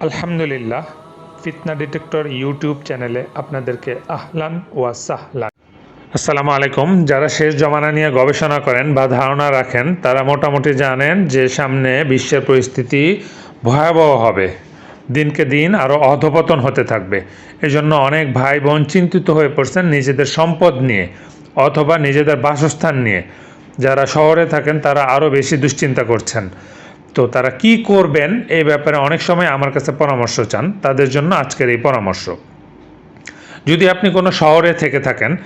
আলহামদুলিল্লাহ, ফিতনা detector YouTube চ্যানেলে আপনাদেরকে আহলান ওয়া সাহলান। আসসালামু আলাইকুম। যারা শেষ জমানা নিয়ে গবেষণা করেন বা ধারণা রাখেন, তারা মোটামুটি জানেন যে সামনে বিশ্বের পরিস্থিতি ভয়াবহ হবে। দিনকে দিন আরও অধপতন হতে থাকবে। এজন্য অনেক ভাই বোন চিন্তিত হয়ে পড়ছেন নিজেদের সম্পদ নিয়ে অথবা নিজেদের বাসস্থান নিয়ে। যারা শহরে থাকেন, তারা আরও বেশি দুশ্চিন্তা করছেন। তো তারা কি করবেন এই ব্যাপারে অনেক সময় আমার কাছে পরামর্শ চান। তাদের জন্য আজকের এই পরামর্শ। যদি আপনি কোনো শহরে থেকে থাকেন,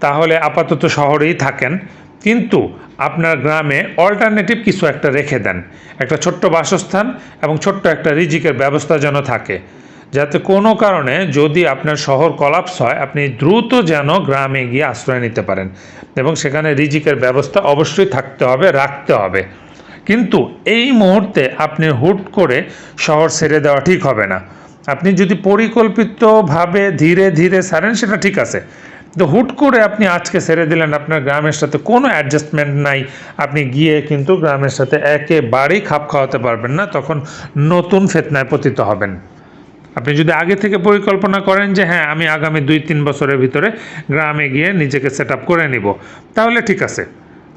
তাহলে আপাতত শহরেই থাকেন। কিন্তু আপনার গ্রামে অল্টারনেটিভ কিছু একটা রেখে দেন। একটা ছোট্ট বাসস্থান এবং ছোট্ট একটা রিজিকের ব্যবস্থা যেন থাকে। যাতে কোনো কারণে যদি আপনার শহর কলাপস হয়, আপনি দ্রুত যেন গ্রামে গিয়ে আশ্রয় নিতে পারেন। এবং সেখানে রিজিকের ব্যবস্থা অবশ্যই থাকতে হবে, রাখতে হবে। কিন্তু এই মুহূর্তে আপনি হুট করে শহর ছেড়ে দেওয়া ঠিক হবে না। আপনি যদি পরিকল্পিতভাবে ধীরে ধীরে ছাড়েন, সেটা ঠিক আছে। তো হুট করে আপনি আজকে ছেড়ে দিলেন, আপনার গ্রামের সাথে কোনো অ্যাডজাস্টমেন্ট নাই। আপনি গিয়ে কিন্তু গ্রামের সাথে একেবারেই খাপ খাওয়াতে পারবেন না, তখন নতুন ফেতনায় পতিত হবেন। আপনি যদি আগে থেকে পরিকল্পনা করেন যে হ্যাঁ আমি আগামী দুই তিন বছরের ভিতরে গ্রামে গিয়ে নিজেকে সেট করে নিব, তাহলে ঠিক আছে।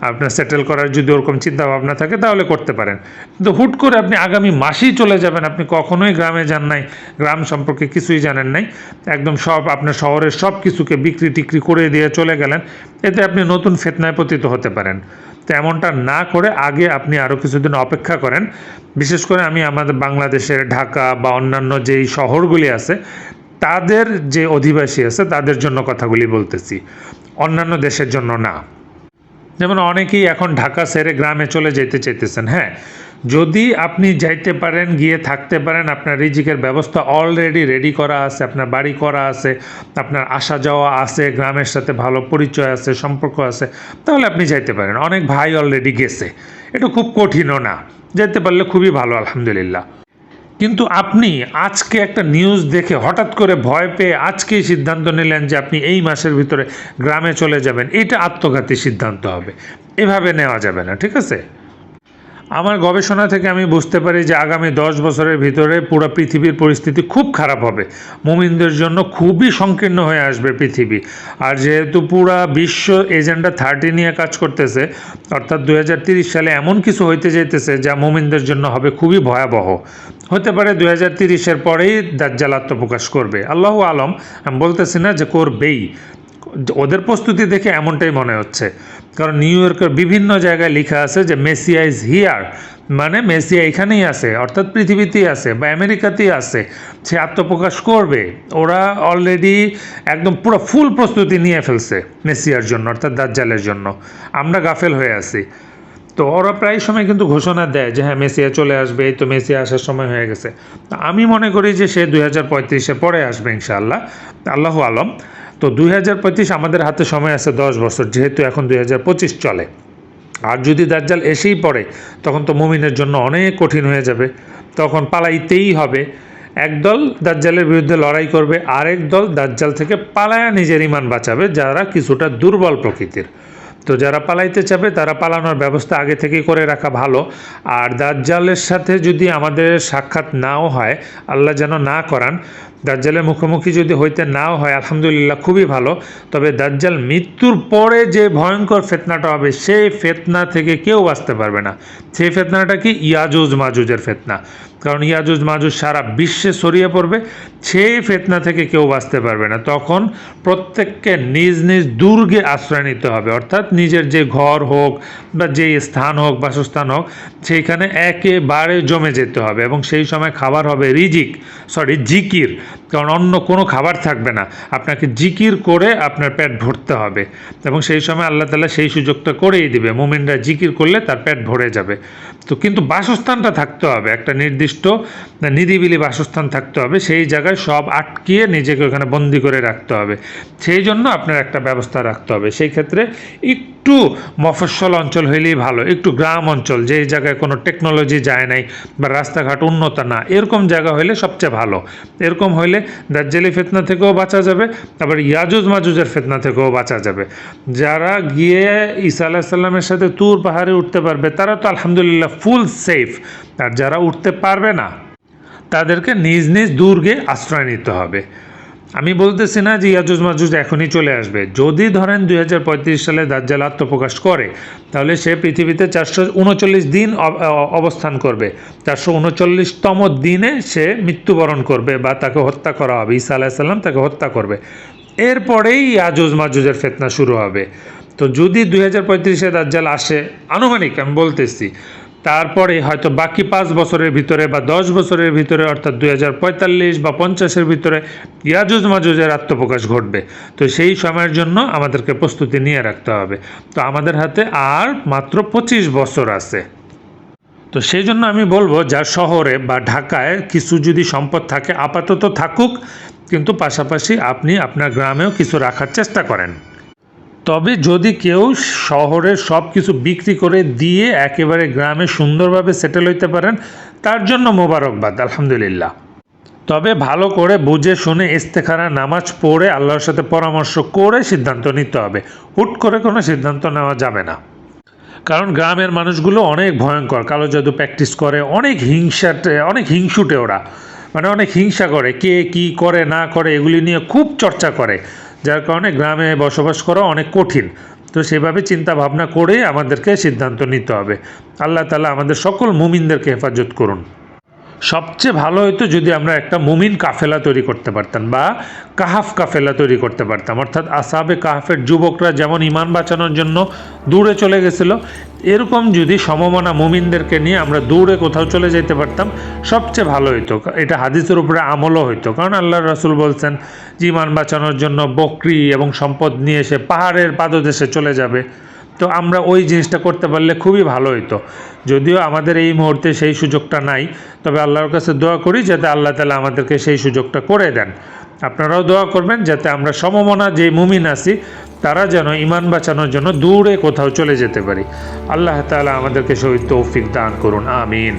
আপনার সেটেল করার যদি ওরকম চিন্তা ভাবনা থাকে, তাহলে করতে পারেন। কিন্তু হুট করে আপনি আগামী মাসেই চলে যাবেন, আপনি কখনোই গ্রামে যান নাই, গ্রাম সম্পর্কে কিছুই জানেন নাই, একদম সব আপনার শহরের সব কিছুকে বিক্রি টিক্রি করে দিয়ে চলে গেলেন, এতে আপনি নতুন ফেতনায় পতিত হতে পারেন। তো এমনটা না করে আগে আপনি আরও কিছুদিন অপেক্ষা করেন। বিশেষ করে আমি আমাদের বাংলাদেশের ঢাকা বা অন্যান্য যেই শহরগুলি আছে, তাদের যে অধিবাসী আছে, তাদের জন্য কথাগুলি বলতেছি। অন্যান্য দেশের জন্য না। যেমন অনেকেই এখন ঢাকা ছেড়ে গ্রামে চলে যেতে চাইতেছেন হ্যাঁ। যদি আপনি যাইতে পারেন, গিয়ে থাকতে পারেন, আপনার রিজিকের ব্যবস্থা অলরেডি রেডি করা আছে, আপনার বাড়ি করা আছে, আপনার আসা যাওয়া আছে, গ্রামের সাথে ভালো পরিচয় আছে, সম্পর্ক আছে, তাহলে আপনি যাইতে পারেন। অনেক ভাই অলরেডি গেছে। এটা খুব কঠিনও না। যেতে পারলে খুবই ভালো, আলহামদুলিল্লাহ। কিন্তু আপনি আজকে একটা নিউজ দেখে হঠাৎ করে ভয় পেয়ে আজকেই সিদ্ধান্ত নিলেন যে আপনি এই মাসের ভিতরে গ্রামে চলে যাবেন। এটা আত্মঘাতী সিদ্ধান্ত হবে। এভাবে নেওয়া যাবে না, ঠিক আছে? আমার গবেষণা থেকে আমি বুঝতে পারি যে আগামী দশ বছরের ভিতরে পুরো পৃথিবীর পরিস্থিতি খুব খারাপ হবে। মুমিনদের জন্য খুবই সংকীর্ণ হয়ে আসবে পৃথিবী। আর যেহেতু পুরা বিশ্ব এজেন্ডা থার্টি নিয়ে কাজ করতেছে, অর্থাৎ দু সালে এমন কিছু হইতে যেতেছে যা মুমিনদের জন্য হবে খুবই ভয়াবহ। হতে পারে দু হাজার তিরিশের পরেই দাজ্জাল আত্মপ্রকাশ করবে। আল্লাহ আলম, আমি বলতেছি না যে করবেই। ওদের প্রস্তুতি দেখে এমনটাই মনে হচ্ছে। কারণ নিউ ইয়র্কের বিভিন্ন জায়গায় লেখা আছে যে মেসিয়া ইজ হিয়ার মানে মেসিয়া এখানেই আছে, অর্থাৎ পৃথিবীতেই আছে বা আমেরিকাতেই আছে। সে আত্মপ্রকাশ করবে। ওরা অলরেডি একদম পুরো ফুল প্রস্তুতি নিয়ে ফেলছে মেসিয়ার জন্য, অর্থাৎ দাজ্জালের জন্য। আমরা গাফেল হয়ে আছি। তো ওরা প্রায় সময় কিন্তু ঘোষণা দেয় যে হ্যাঁ মেসিয়া চলে আসবে। এই তো মেসিয়া আসার সময় হয়ে গেছে। আমি মনে করি যে, সে দুই হাজার পঁয়ত্রিশে পরে আসবে ইনশাআল্লাহ। আল্লাহ আলম। তো দুই হাজার পঁয়ত্রিশ আমাদের হাতে সময় আছে দশ বছর, যেহেতু এখন দুই হাজার পঁচিশ চলে। আর যদি দাজ্জাল এসেই পড়ে, তখন তো মুমিনের জন্য অনেক কঠিন হয়ে যাবে। তখন পালাইতেই হবে। একদল দাজ্জালের বিরুদ্ধে লড়াই করবে, আরেক দল দাজ্জাল থেকে পালায়া নিজের ইমান বাঁচাবে, যারা কিছুটা দুর্বল প্রকৃতির। তো যারা পালাইতে চাবে, তারা পালানোর ব্যবস্থা আগে থেকেই করে রাখা ভালো। আর দাজ্জালের সাথে যদি আমাদের সাক্ষাৎ নাও হয়, আল্লাহ যেন না করান দাজ্জালের মুখোমুখি যদি হইতে নাও হয়, আলহামদুলিল্লাহ খুবই ভালো। তবে দাজ্জাল মৃত্যুর পরে যে ভয়ঙ্কর ফেতনাটা হবে, সেই ফেতনা থেকে কেউ বাঁচতে পারবে না। সেই ফেতনাটা কি? ইয়াজুজ মাজুজের ফেতনা। কারণ ইয়াজুজ মাজুজ সারা বিশ্বে ছড়িয়ে পড়বে, সেই ফেতনা থেকে কেউ বাঁচতে পারবে না। তখন প্রত্যেককে নিজ নিজ দুর্গে আশ্রয় নিতে হবে। অর্থাৎ নিজের যে ঘর হোক বা যে স্থান হোক, বাসস্থান হোক, সেইখানে একেবারে জমে যেতে হবে। এবং সেই সময় খাবার হবে রিজিক সরি জিকির। কারণ অন্য কোনো খাবার থাকবে না। আপনাকে জিকির করে আপনার পেট ভরতে হবে। এবং সেই সময় আল্লাহ তালা সেই সুযোগটা করেই দিবে। মোমেনরা জিকির করলে তার পেট ভরে যাবে। তো কিন্তু বাসস্থানটা থাকতে হবে। একটা নির্দিষ্ট নিরিবিলি বাসস্থান থাকতে হবে। সেই জায়গায় সব আটকিয়ে নিজেকে ওখানে বন্দি করে রাখতে হবে। সেই জন্য আপনার একটা ব্যবস্থা রাখতে হবে। সেই ক্ষেত্রে একটু মফস্বল অঞ্চল হইলেই ভালো। একটু গ্রাম অঞ্চল। যেই জায়গায় কোনো টেকনোলজি যায় নাই বা রাস্তাঘাট উন্নত না। এরকম জায়গা হইলে সবচেয়ে ভালো। এরকম হইলে দার্জিলি ফেতনা থেকেও বাঁচা যাবে, আবার ইয়াজুজ মাজুজের ফেতনা থেকেও বাঁচা যাবে। যারা গিয়ে ঈসা আলাহিসাল্লামের সাথে তুর পাহাড়ে উঠতে পারবে, তারা তো আলহামদুলিল্লাহ ফুল সেফ। আর যারা উঠতে পারবে না, তাদেরকে নিজ নিজ দুর্গে আশ্রয় নিতে হবে। আমি বলতেছি না যে ইয়াজুজ মাজুজ এখনই চলে আসবে। যদি ধরেন দুই হাজার পঁয়ত্রিশ সালে দাজ্জাল আত্মপ্রকাশ করে, তাহলে সে পৃথিবীতে চারশো উনচল্লিশ দিন অব- অবস্থান করবে। চারশো উনচল্লিশতম দিনে সে মৃত্যুবরণ করবে বা তাকে হত্যা করা হবে। ঈসা আলাহিসাল্লাম তাকে হত্যা করবে। এরপরেই ইয়াজুজ মাজুজের ফেতনা শুরু হবে। তো যদি দুই হাজার পঁয়ত্রিশে দাজ্জাল আসে, আনুমানিক আমি বলতেছি তারপরে হয়তো বাকি পাঁচ বছরের ভিতরে বা দশ বছরের ভিতরে, অর্থাৎ দুই হাজার পঁয়তাল্লিশ বা পঞ্চাশের ভিতরে ইয়াজুজ মাজুজের আত্মপ্রকাশ ঘটবে। তো সেই সময়ের জন্য আমাদেরকে প্রস্তুতি নিয়ে রাখতে হবে। তো আমাদের হাতে আর মাত্র পঁচিশ বছর আছে। তো সেই জন্য আমি বলব, যার শহরে বা ঢাকায় কিছু যদি সম্পদ থাকে, আপাতত থাকুক, কিন্তু পাশাপাশি আপনি আপনার গ্রামেও কিছু রাখার চেষ্টা করেন। তবে যদি কেউ শহরের সব কিছু বিক্রি করে দিয়ে একেবারে গ্রামে সুন্দরভাবে সেটেল হইতে পারেন, তার জন্য মোবারকবাদ, আলহামদুলিল্লাহ। তবে ভালো করে বুঝে শুনে ইস্তেখারা নামাজ পড়ে আল্লাহর সাথে পরামর্শ করে সিদ্ধান্ত নিতে হবে। হুট করে কোনো সিদ্ধান্ত নেওয়া যাবে না। কারণ গ্রামের মানুষগুলো অনেক ভয়ঙ্কর, কালো জাদু প্র্যাকটিস করে, অনেক হিংসাতে অনেক হিংসুটে ওরা। মানে অনেক হিংসা করে, কে কি করে, না করে, এগুলি নিয়ে খুব চর্চা করে। যার কারণে গ্রামে বসবাস করা অনেক কঠিন। তো সেভাবে চিন্তা ভাবনা করে আমাদেরকে সিদ্ধান্ত নিতে হবে। আল্লাহ তালা আমাদের সকল মুমিনদেরকে হেফাজত করুন। সবচেয়ে ভালো হতো যদি আমরা একটা মুমিন কাফেলা তৈরি করতে পারতাম বা কাহাফ কাফেলা তৈরি করতে পারতাম। অর্থাৎ আসাবে কাহাফের যুবকরা যেমন ইমান বাঁচানোর জন্য দূরে চলে গেছিল, এরকম যদি সমমনা মুমিনদেরকে নিয়ে আমরা দূরে কোথাও চলে যেতে পারতাম, সবচেয়ে ভালো হতো এটা হাদিসের উপরে আমলও হতো কারণ আল্লাহ রসুল বলছেন, যে ইমান বাঁচানোর জন্য বকরি এবং সম্পদ নিয়ে এসে পাহাড়ের পাদদেশে চলে যাবে। তো আমরা ওই জিনিসটা করতে পারলে খুবই ভালো হইতো। যদিও আমাদের এই মুহূর্তে সেই সুযোগটা নাই, তবে আল্লাহর কাছে দোয়া করি যাতে আল্লাহ তালা আমাদেরকে সেই সুযোগটা করে দেন। আপনারাও দোয়া করবেন যাতে আমরা সমমনা যে মুমিন আছি, তারা যেন ইমান বাঁচানোর জন্য দূরে কোথাও চলে যেতে পারি। আল্লাহ তালা আমাদেরকে শহীদ তৌফিক দান করুন, আমিন।